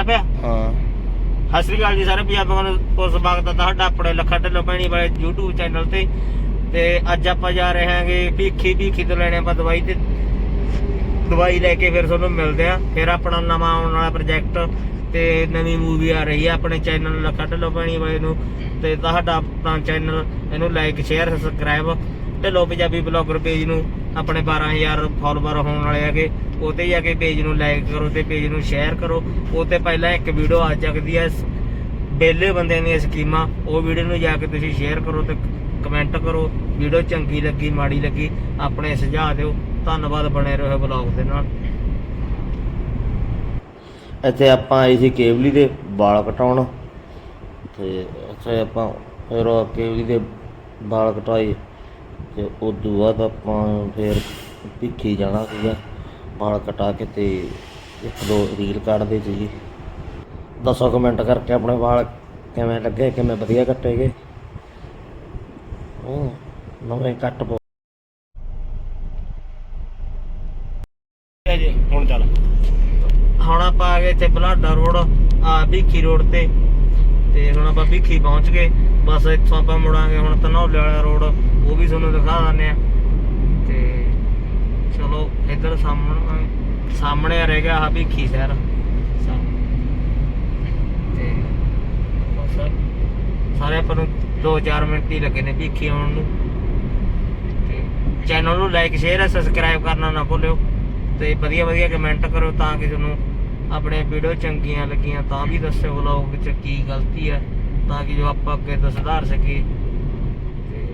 ਚੱਲ ਪਿਆ। ਹਾਂ। ਸਤਿ ਸ੍ਰੀ ਅਕਾਲ ਜੀ ਸਾਰੇ ਪੰਜਾਬੀਆਂ ਨੂੰ ਸਵਾਗਤ ਹੈ ਤੁਹਾਡਾ ਆਪਣੇ ਲੱਖਾ ਢਿੱਲੋਂ ਪੈਣੀ ਵਾਲੇ YouTube ਚੈਨਲ ਤੇ। ਤੇ ਅੱਜ ਆਪਾਂ ਜਾ ਰਹੇ ਹਾਂਗੇ ਭੀਖੀ ਭੀਖੀ ਤੋਂ ਲੈਣੇ ਆਪਾਂ ਦਵਾਈ ਤੇ। ਦਵਾਈ ਲੈ ਕੇ ਫਿਰ ਤੁਹਾਨੂੰ ਮਿਲਦੇ ਆ। ਫਿਰ ਆਪਣਾ ਨਵਾਂ ਆਉਣ ਵਾਲਾ ਪ੍ਰੋਜੈਕਟ ਤੇ ਨਵੀਂ ਮੂਵੀ ਆ ਰਹੀ ਹੈ ਆਪਣੇ ਚੈਨਲ ਲੱਖਾ ਢਿੱਲੋਂ ਪੈਣੀ ਵਾਲੇ ਨੂੰ। ਤੇ ਤੁਹਾਡਾ ਆਪਣਾ ਚੈਨਲ ਇਹਨੂੰ like share subscribe Dhillon Punjabi blogger page ਨੂੰ, ਆਪਣੇ 12000 ਫਾਲੋਵਰ ਹੋਣ ਵਾਲੇ ਹੈਗੇ ਉਹਤੇ ਜਾ ਕੇ ਪੇਜ ਨੂੰ ਲਾਈਕ ਕਰੋ ਤੇ ਪੇਜ ਨੂੰ ਸ਼ੇਅਰ ਕਰੋ। ਉਹ ਤੇ ਪਹਿਲਾਂ ਇੱਕ ਵੀਡੀਓ ਆ ਚੱਕਦੀ ਹੈ ਬੇਲੇ ਬੰਦਿਆਂ ਦੀਆਂ ਸਕੀਮਾਂ, ਉਹ ਵੀਡੀਓ ਨੂੰ ਜਾ ਕੇ ਤੁਸੀਂ ਸ਼ੇਅਰ ਕਰੋ ਤੇ ਕਮੈਂਟ ਕਰੋ। ਵੀਡੀਓ ਚੰਗੀ ਲੱਗੀ, ਮਾੜੀ ਲੱਗੀ, ਆਪਣੇ ਸੁਝਾਅ ਦਿਓ। ਧੰਨਵਾਦ, ਬਣੇ ਰਹੋ ਬਲੌਗ ਦੇ ਨਾਲ। ਇੱਥੇ ਆਪਾਂ ਆਏ ਸੀ ਕੇਵਲੀ ਦੇ ਵਾਲ ਕਟਾਉਣ। ਤੇ ਇੱਥੇ ਆਪਾਂ ਫਿਰ ਕੇਵਲੀ ਦੇ ਵਾਲ ਕਟਾਏ। ਤੇ ਉਦੋਂ ਬਾਅਦ ਆਪਾਂ ਫਿਰ ਭਿੱਖੀ ਜਾਣਾ ਸੀਗਾ। ਵਾਲ ਕਟਾ ਕੇ ਤੇ ਇੱਕ ਦੋ ਰੀਲ ਕੱਢਦੇ ਸੀ ਜੀ ਦੱਸੋ ਕਮੈਂਟ ਕਰਕੇ ਆਪਣੇ ਵਾਲ ਕਿਵੇਂ ਲੱਗੇ, ਕਿਵੇਂ ਵਧੀਆ ਕੱਟੇ ਗਏ। ਉਹ ਨਵੇਂ ਕੱਟ ਪਾ ਜੀ, ਹੁਣ ਚੱਲ। ਹੁਣ ਆਪਾਂ ਆ ਗਏ ਇੱਥੇ ਬਲਾਡਾ ਰੋਡ, ਆ ਭੀਖੀ ਰੋਡ ਤੇ। ਤੇ ਹੁਣ ਆਪਾਂ ਭੀਖੀ ਪਹੁੰਚ ਗਏ। ਬਸ ਇੱਥੋਂ ਆਪਾਂ ਮੁੜਾਂਗੇ ਹੁਣ ਧਨੌਲੇ ਵਾਲਾ ਰੋਡ, ਉਹ ਵੀ ਤੁਹਾਨੂੰ ਦਿਖਾ ਦਿੰਦੇ ਆ ਤੇ ਚਲੋ, ਇੱਧਰ ਸਾਹਮਣੇ ਸਾਹਮਣੇ ਰਹਿ ਗਿਆ ਆ ਭੀਖੀ ਸ਼ਹਿਰ। ਤੇ ਬਸ ਸਾਰੇ ਆਪਾਂ ਨੂੰ 2-4 ਮਿੰਟ ਹੀ ਲੱਗੇ ਨੇ ਭੀਖੀ ਆਉਣ ਨੂੰ। ਤੇ ਚੈਨਲ ਨੂੰ ਲਾਈਕ ਸ਼ੇਅਰ ਸਬਸਕ੍ਰਾਈਬ ਕਰਨਾ ਨਾ ਭੁੱਲਿਓ। ਤੇ ਵਧੀਆ ਵਧੀਆ ਕਮੈਂਟ ਕਰੋ ਤਾਂ ਕਿ ਤੁਹਾਨੂੰ ਆਪਣੇ ਵੀਡੀਓ ਚੰਗੀਆਂ ਲੱਗੀਆਂ ਤਾਂ ਵੀ ਦੱਸਿਓ ਵਲੌਗ ਵਿੱਚ ਕੀ ਗਲਤੀ ਹੈ ਤਾਂ ਕਿ ਜੋ ਆਪਾਂ ਅੱਗੇ ਤੋਂ ਸੁਧਾਰ ਸਕੀਏ। ਤੇ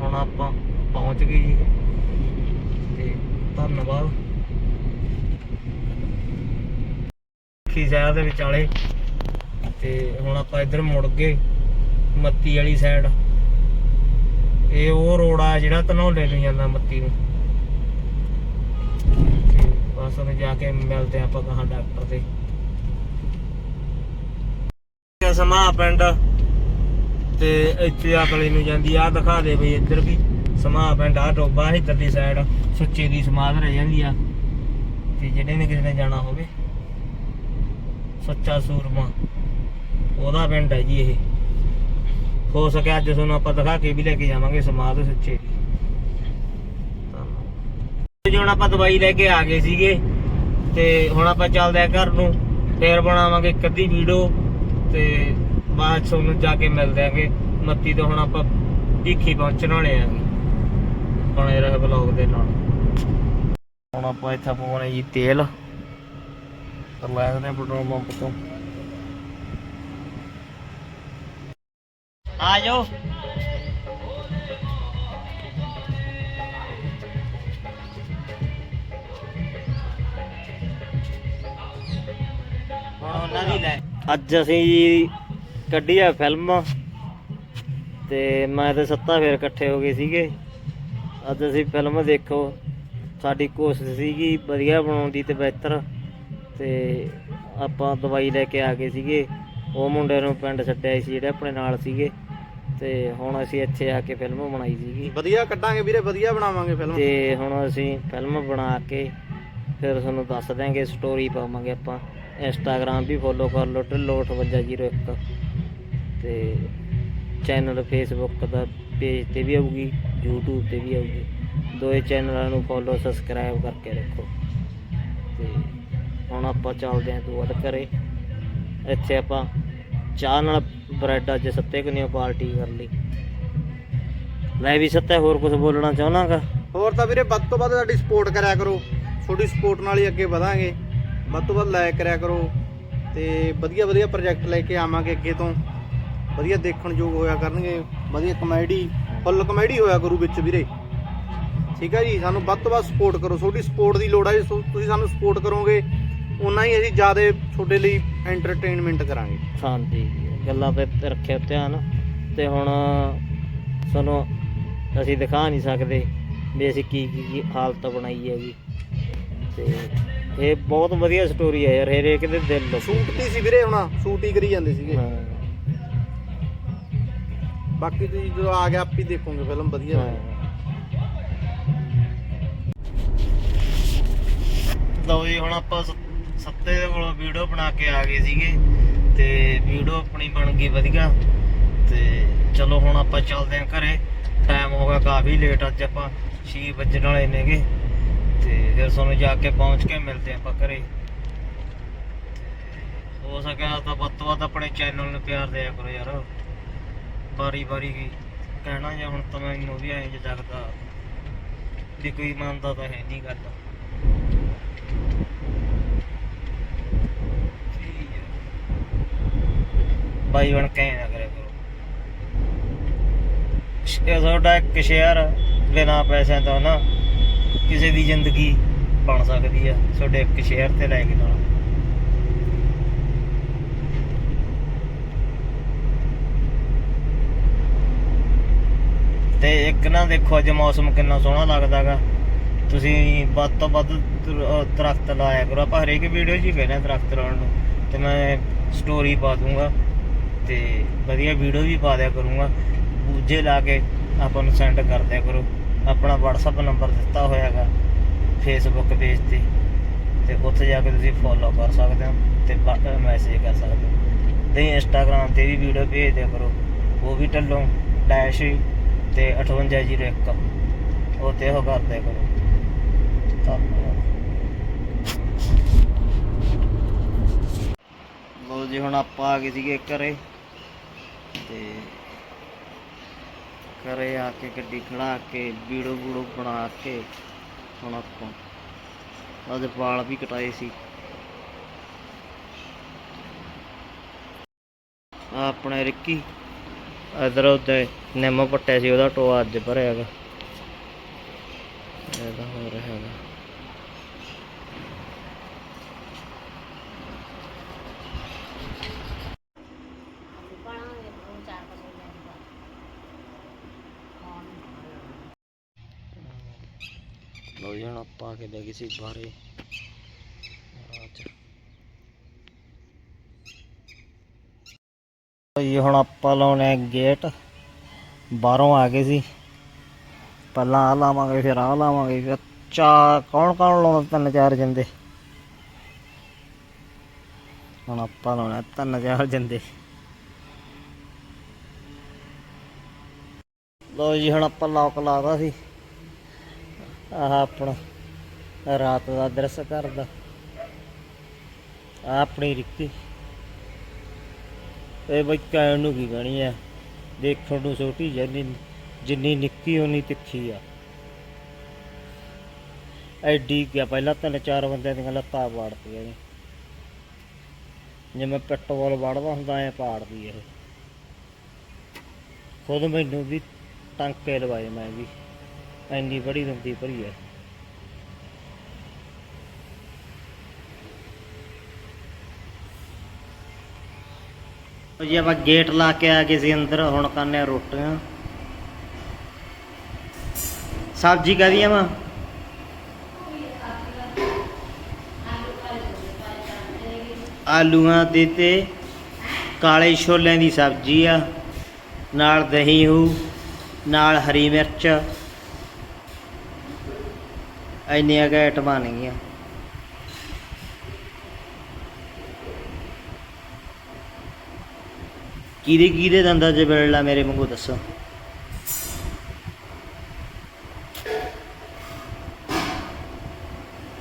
ਹੁਣ ਆਪਾਂ ਪਹੁੰਚ ਗਏ ਜੀ। ਤੇ ਧੰਨਵਾਦ। ਕੀ ਸ਼ਹਿਰ ਦੇ ਵਿਚਾਲੇ। ਤੇ ਹੁਣ ਆਪਾਂ ਇੱਧਰ ਮੁੜ ਗਏ, ਮੱਤੀ ਵਾਲੀ ਸਾਈਡ ਇਹ ਉਹ ਰੋਡ ਆ ਜਿਹੜਾ ਧਨੌਲੇ ਨੂੰ ਜਾਂਦਾ ਮੱਤੀ ਨੂੰ। ਬਸ ਉਹਨੇ ਜਾ ਕੇ ਮਿਲਦੇ ਆ ਆਪਾਂ ਕਹਾਂ ਡਾਕਟਰ ਦੇ। ਇਹ ਪਿੰਡ। ਤੇ ਇੱਥੇ ਅਕਲੀ ਨੂੰ ਜਾਂਦੀ ਆ ਦਿਖਾ ਦੇ ਬਈ ਇੱਧਰ ਵੀ। ਸਮਾਂ ਪਿੰਡ ਆ ਟੋਬਾ ਇੱਧਰਲੀ ਸਾਈਡ ਸੁੱਚੇ ਦੀ ਸਮਾਧ ਰਹਿ ਜਾਂਦੀ ਆ। ਤੇ ਜਿਹੜੇ ਨੇ ਕਿਸੇ ਨੇ ਜਾਣਾ ਹੋਵੇ। ਸੱਚਾ ਸੂਰਮਾ। ਉਹਦਾ ਪਿੰਡ ਹੈ ਜੀ ਇਹ। ਹੋ ਸਕਿਆ ਅੱਜ ਤੁਹਾਨੂੰ ਆਪਾਂ ਦਿਖਾ ਕੇ ਵੀ ਲੈ ਕੇ ਜਾਵਾਂਗੇ ਸਮਾਧ ਸੁੱਚੇ ਦੀ। ਤੇ ਹੁਣ ਆਪਾਂ ਦਵਾਈ ਲੈ ਕੇ ਆ ਗਏ ਸੀਗੇ, ਤੇ ਹੁਣ ਆਪਾਂ ਚੱਲਦੇ ਆ ਘਰ ਨੂੰ, ਫੇਰ ਬਣਾਵਾਂਗੇ ਇੱਕ ਅੱਧੀ ਵੀਡੀਓ, ਤੇ ਬਾਅਦ 'ਚ ਤੁਹਾਨੂੰ ਜਾ ਕੇ ਮਿਲਦੇ ਆਂਗੇ। ਮੱਤੀ ਤੋਂ ਹੁਣ ਆਪਾਂ ਭੀਖੀ ਪਹੁੰਚਣ ਵਾਲੇ ਆਂਗੇ ਬਣੇ ਰਹੇ ਬਲੌਗ ਦੇ ਨਾਲ। ਹੁਣ ਆਪਾਂ ਇੱਥੇ ਪਾਉਣੇ ਜੀ ਤੇਲ। ਤੇ ਲੈ ਲੈਣੇ ਪੈਟਰੋਲ ਪੰਪ ਤੋਂ। ਆ ਜਾਓ। ਉਹਨਾਂ ਦੀ ਲੈ। ਅੱਜ ਅਸੀਂ ਜੀ ਕੱਢੀ ਆ ਫਿਲਮ ਤੇ ਮੈਂ ਤੇ ਸੱਤਾ ਫੇਰ ਇਕੱਠੇ ਹੋ ਗਏ ਸੀਗੇ। ਅੱਜ ਅਸੀਂ ਫਿਲਮ ਦੇਖੋ। ਸਾਡੀ ਕੋਸ਼ਿਸ਼ ਸੀਗੀ ਵਧੀਆ ਬਣਾਉਣ ਦੀ ਤੇ ਬਿਹਤਰ। ਤੇ ਆਪਾਂ ਦਵਾਈ ਲੈ ਕੇ ਆ ਗਏ ਸੀਗੇ। ਉਹ ਮੁੰਡੇ ਨੂੰ ਪਿੰਡ ਛੱਡਿਆ ਸੀ ਜਿਹੜੇ ਆਪਣੇ ਨਾਲ ਸੀਗੇ। ਤੇ ਹੁਣ ਅਸੀਂ ਇੱਥੇ ਆ ਕੇ ਫਿਲਮ ਬਣਾਈ ਸੀਗੀ। ਵਧੀਆ ਕੱਢਾਂਗੇ ਵੀਰੇ ਵਧੀਆ ਬਣਾਵਾਂਗੇ ਫਿਲਮ ਤੇ ਹੁਣ ਅਸੀਂ ਫਿਲਮ ਬਣਾ ਕੇ ਫਿਰ ਤੁਹਾਨੂੰ ਦੱਸ ਦਿਆਂਗੇ ਸਟੋਰੀ ਪਾਵਾਂਗੇ ਆਪਾਂ। ਇੰਸਟਾਗ੍ਰam ਵੀ ਫੋਲੋ ਕਰ ਲਓ, ਢਿੱਲੋਂ 5801 ਤੇ ਚੈਨਲ ਫੇਸਬੁੱਕ ਦਾ ਪੇਜ ਤੇ ਵੀ ਆਊਗੀ, YouTube ਤੇ ਵੀ ਆਊਗੀ। ਦੋਏ ਚੈਨਲਾਂ ਨੂੰ ਫੋਲੋ, ਸਬਸਕ੍ਰਾਈਬ ਕਰਕੇ ਰੱਖੋ। ਤੇ ਹੁਣ ਆਪਾਂ ਚੱਲਦੇ ਆਂ ਤੋਂ ਵੱਧ ਕਰੇ ਇੱਥੇ ਆਪਾਂ ਚਾਹ ਨਾਲ ਬ੍ਰੈਡ ਅੱਜ ਸੱਤੇ ਕੁਨੀਆਂ ਪਾਰਟੀ ਕਰ ਲਈ। ਲੈ ਵੀ ਸੱਤੇ, ਹੋਰ ਕੁਝ ਬੋਲਣਾ ਚਾਹਣਾਗਾ ਹੋਰ ਤਾਂ ਵੀਰੇ, ਵੱਧ ਤੋਂ ਵੱਧ ਸਾਡੀ ਸਪੋਰਟ ਕਰਿਆ ਕਰੋ। ਤੁਹਾਡੀ ਸਪੋਰਟ ਨਾਲ ਹੀ ਅੱਗੇ ਵਧਾਂਗੇ। ਵੱਧ ਤੋਂ ਵੱਧ ਲਾਇਕ ਕਰਿਆ ਕਰੋ ਤੇ ਵਧੀਆ ਵਧੀਆ ਪ੍ਰੋਜੈਕਟ ਲੈ ਕੇ ਆਵਾਂਗੇ ਅੱਗੇ ਤੋਂ। ਵਧੀਆ ਦੇਖਣ ਯੋਗ ਹੋਇਆ ਕਰਨਗੇ, ਵਧੀਆ ਕਮੇਡੀ ਫੁੱਲ ਕਮੇਡੀ ਹੋਇਆ ਕਰੂ ਵਿੱਚ ਵੀਰੇ। ਠੀਕ ਹੈ ਜੀ, ਸਾਨੂੰ ਵੱਧ ਤੋਂ ਵੱਧ ਸਪੋਰਟ ਕਰੋ। ਤੁਹਾਡੀ ਸਪੋਰਟ ਦੀ ਲੋੜ ਹੈ ਜੇ ਤੁਸੀਂ ਸਾਨੂੰ ਸਪੋਰਟ ਕਰੋਗੇ ਉਨਾ ਹੀ ਅਸੀਂ ਜ਼ਿਆਦਾ ਤੁਹਾਡੇ ਲਈ ਐਂਟਰਟੇਨਮੈਂਟ ਕਰਾਂਗੇ। ਹਾਂਜੀ, ਗੱਲਾਂ ਤੇ ਰੱਖਿਓ ਧਿਆਨ। ਤੇ ਹੁਣ ਸਾਨੂੰ ਅਸੀਂ ਦਿਖਾ ਨਹੀਂ ਸਕਦੇ ਵੀ ਅਸੀਂ ਕੀ ਕੀ ਕੀ ਹਾਲਤ ਬਣਾਈ ਹੈਗੀ। ਤੇ ਇਹ ਬਹੁਤ ਵਧੀਆ ਸਟੋਰੀ ਹੈ ਯਾਰ ਹਰੇਕ ਦੇ ਦਿਲ ਨੂੰ। ਸ਼ੂਟ ਤੇ ਸੀ ਵੀਰੇ ਹੁਣ ਸ਼ੂਟ ਹੀ ਕਰੀ ਜਾਂਦੇ ਸੀਗੇ। ਹਾਂ। ਬਾਕੀ ਤੁਸੀਂ ਜਦੋਂ ਆ ਗਿਆ ਆਪੀ ਦੇਖੋਗੇ ਫਿਲਮ ਵਧੀਆ। ਹਾਂ। ਲਓ ਜੀ ਹੁਣ ਆਪਾਂ ਸ- ਸੱਤੇ ਦੇ ਕੋਲੋਂ ਵੀਡੀਓ ਬਣਾ ਕੇ ਆ ਗਏ ਸੀਗੇ ਤੇ ਵੀਡੀਓ ਆਪਣੀ ਬਣ ਗਈ ਵਧੀਆ। ਤੇ ਚਲੋ ਹੁਣ ਆਪਾਂ ਚੱਲਦੇ ਆਂ ਘਰੇ। ਟਾਈਮ ਹੋ ਗਿਆ ਕਾਫੀ ਲੇਟ ਅੱਜ ਆਪਾਂ 6 ਵਜਣ ਵਾਲੇ ਨੇਗੇ। ਤੇ ਫਿਰ ਸਾਨੂੰ ਜਾ ਕੇ ਪਹੁੰਚ ਕੇ ਮਿਲਦੇ ਆਂ ਆਪਾਂ ਘਰੇ। ਹੋ ਸਕਿਆ ਤਾਂ ਵੱਧ ਤੋਂ ਵੱਧ ਆਪਣੇ ਚੈਨਲ ਨੂੰ ਪਿਆਰ ਦਿਆ ਕਰੋ ਯਾਰ। ਬਾਰੀ ਬਾਰੀ ਕੀ ਕਹਿਣਾ ਜਾਂ ਹੁਣ ਤਾਂ ਮੈਨੂੰ ਵੀ ਐਂ ਜਿਹਾ ਲੱਗਦਾ ਵੀ ਕੋਈ ਮੰਨਦਾ ਤਾਂ ਹੈ ਨਹੀਂ ਗੱਲ। ਬਾਈ ਬਣ ਕੇ ਨਾ ਕਰਿਆ ਕਰੋ। ਇਹ ਤੁਹਾਡਾ ਇੱਕ ਸ਼ੇਅਰ ਬਿਨਾ ਪੈਸਿਆਂ ਤੋਂ ਨਾ। ਕਿਸੇ ਦੀ ਜ਼ਿੰਦਗੀ ਬਣ ਸਕਦੀ ਆ, ਤੁਹਾਡੇ ਇੱਕ ਸ਼ੇਅਰ ਤੇ ਲੈ ਕੇ ਨਾਲ। ਤੇ ਇੱਕ ਨਾ ਦੇਖੋ, ਅੱਜ ਮੌਸਮ ਕਿੰਨਾ ਸੋਹਣਾ ਲੱਗਦਾਗਾ ਤੁਸੀਂ ਵੱਧ ਤੋਂ ਵੱਧ ਦਰਖਤ ਲਾਇਆ ਕਰੋ। ਆਪਾਂ ਹਰੇਕ ਵੀਡੀਓ 'ਚ ਹੀ ਕਹਿੰਦੇ ਆ ਦਰਖਤ ਲਾਉਣ ਨੂੰ। ਤੇ ਮੈਂ ਸਟੋਰੀ ਪਾ ਦੂੰਗਾ। ਤੇ ਵਧੀਆ ਵੀਡੀਓ ਵੀ ਪਾ ਦਿਆ ਕਰੂੰਗਾ। ਬੂਝੇ ਲਾ ਕੇ ਆਪਾਂ ਨੂੰ ਸੈਂਡ ਕਰ ਦਿਆ ਕਰੋ। ਆਪਣਾ WhatsApp ਨੰਬਰ ਦਿੱਤਾ ਹੋਇਆ ਹੋਇਆਗਾ, Facebook ਪੇਜ ਤੇ ਤੇ ਉੱਥੇ ਜਾ ਕੇ ਤੁਸੀਂ ਫੋਲੋ ਕਰ ਸਕਦੇ ਹੋ ਤੇ ਮੈਸੇਜ ਕਰ ਸਕਦੇ ਹੋ। ਤੇ Instagram ਤੇ ਵੀ ਵੀਡੀਓ ਭੇਜ ਦਿਆ ਕਰੋ, ਉਹ ਵੀ ਢੱਲੋਂ ਡੈਸ਼ ਤੇ 5801 ਉਹ ਤੇ ਉਹ ਕਰਦੇ ਕਰੋ। ਧੰਨਵਾਦ। ਲੋ ਜੀ, ਹੁਣ ਆਪਾਂ ਆ ਗਏ ਸੀਗੇ ਘਰੇ, ਤੇ ਘਰੇ ਆ ਕੇ ਗੱਡੀ ਖੜਾ ਕੇ, ਵੀਡੀਓ ਵੀਡੀਓ ਬਣਾ ਕੇ, ਹੁਣ ਆਪਾਂ ਉਹਦੇ ਵਾਲ ਵੀ ਕਟਾਏ ਸੀ। ਆਪਣੇ ਰਿੱਕੀ, ਇਧਰ ਉੱਤੇ ਨਿੰਮ ਪੱਟਿਆ ਸੀ, ਉਹਦਾ ਟੋਆ ਅੱਜ ਭਰਿਆ ਹੈਗਾ ਇਹਦਾ ਹੋ ਰਿਹਾ ਹੈਗਾ। ਲੋ ਜੀ, ਹੁਣ ਆਪਾਂ ਆ ਕੇ ਬੈ ਗਏ ਸੀ ਬਾਹਰੇ ਹੁਣ ਆਪਾਂ ਲਾਉਣੇ ਗੇਟ ਬਾਹਰੋਂ ਆ ਗਏ ਸੀ। ਪਹਿਲਾਂ ਆ ਲਾਵਾਂਗੇ, ਫਿਰ ਆ ਲਾਵਾਂਗੇ, ਫਿਰ ਚਾ ਕੌਣ ਕੌਣ ਲਾਉਂਦਾ ਤਿੰਨ ਚਾਰ ਜਿੰਦੇ। ਹੁਣ ਆਪਾਂ ਲਾਉਣਾ ਤਿੰਨ ਚਾਰ ਜੰਦੇ। ਲੋ ਜੀ, ਹੁਣ ਆਪਾਂ ਲੋਕ ਲਾਦਾ ਸੀ। ਆਹ ਆਪਣਾ ਰਾਤ ਦਾ ਦ੍ਰਿਸ਼ ਕਰਦਾ। ਆ ਆਪਣੀ ਰਿੱਕੀ। ਇਹ ਬਈ ਕਹਿਣ ਨੂੰ ਕੀ ਕਹਣੀ ਆ? ਦੇਖਣ ਨੂੰ ਛੋਟੀ ਜਿੰਨੀ ਜਿੰਨੀ ਨਿੱਕੀ ਉਨੀ ਤਿੱਖੀ ਆ। ਐਡੀ ਗਿਆ ਪਹਿਲਾਂ ਤਿੰਨ ਚਾਰ ਬੰਦਿਆਂ ਦੀਆਂ ਲੱਤਾਂ ਵਾੜਦੀਆਂ ਨੇ। ਜਿਵੇਂ ਪੈਟਰੋਲ ਵਾੜਦਾ ਹੁੰਦਾ, ਐ ਪਾੜਦੀ ਇਹ। ਖੁਦ ਮੈਨੂੰ ਵੀ ਟਾਂਕੇ ਲਵਾਏ ਮੈਂ ਵੀ। ਇੰਨੀ ਬੜੀ ਲੰਬੀ ਭਰੀ ਐ ਜੀ, ਆਪਾਂ ਗੇਟ ਲਾ ਕੇ ਆ ਗਏ ਸੀ ਅੰਦਰ, ਹੁਣ ਖਾਂਦੇ ਆ ਰੋਟੀਆਂ। ਸਬਜ਼ੀ ਕਾਹਦੀ ਆ ਮਾਂ? ਆਲੂਆਂ ਦੇ ਤੇ ਕਾਲੇ ਛੋਲਿਆਂ ਦੀ ਸਬਜ਼ੀ ਆ, ਨਾਲ ਦਹੀਂ ਹੂ ਨਾਲ ਹਰੀ ਮਿਰਚ। ਇੰਨੀਆਂ ਕੁ ਆਈਟਮਾਂ ਨੇਗੀਆਂ ਕਿਹਦੇ ਕਿਹਦੇ ਦੰਦਾਂ 'ਚ ਬਿਰਲਾ ਮੇਰੇ ਵਾਂਗੂ ਦੱਸੋ।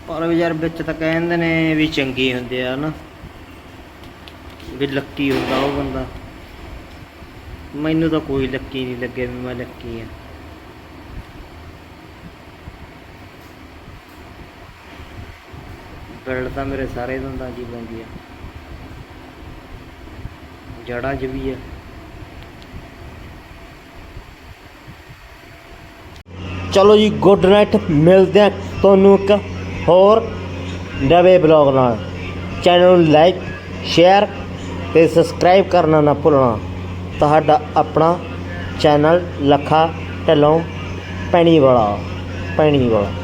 ਪਰ ਵੀ ਯਾਰ ਵਿੱਚ ਤਾਂ ਕਹਿੰਦੇ ਨੇ ਵੀ ਚੰਗੇ ਹੁੰਦੇ ਆ ਨਾ। ਵੀ ਲੱਕੀ ਹੁੰਦਾ ਉਹ ਬੰਦਾ। ਮੈਨੂੰ ਤਾਂ ਕੋਈ ਲੱਕੀ ਨਹੀਂ ਲੱਗੇ ਵੀ ਮੈਂ ਲੱਕੀ ਆ। ਬਿਰਲ ਤਾਂ ਮੇਰੇ ਸਾਰੇ ਦੰਦਾਂ 'ਚ ਹੀ ਪੈਂਦੀ ਆ। ਜੜਾਂ 'ਚ ਵੀ ਆ। ਚਲੋ ਜੀ ਗੁੱਡ ਨਾਈਟ ਮਿਲਦੇ ਆ ਤੁਹਾਨੂੰ ਇੱਕ ਹੋਰ ਨਵੇਂ ਬਲੌਗ ਨਾਲ। ਚੈਨਲ ਨੂੰ ਲਾਈਕ ਸ਼ੇਅਰ ਤੇ ਸਬਸਕ੍ਰਾਈਬ ਕਰਨਾ ਨਾ ਭੁੱਲਣਾ। ਤੁਹਾਡਾ ਆਪਣਾ ਚੈਨਲ ਲੱਖਾ ਢੱਲੋਂ ਪੈਣੀ ਵਾਲਾ ਪੈਣੀ ਵਾਲਾ।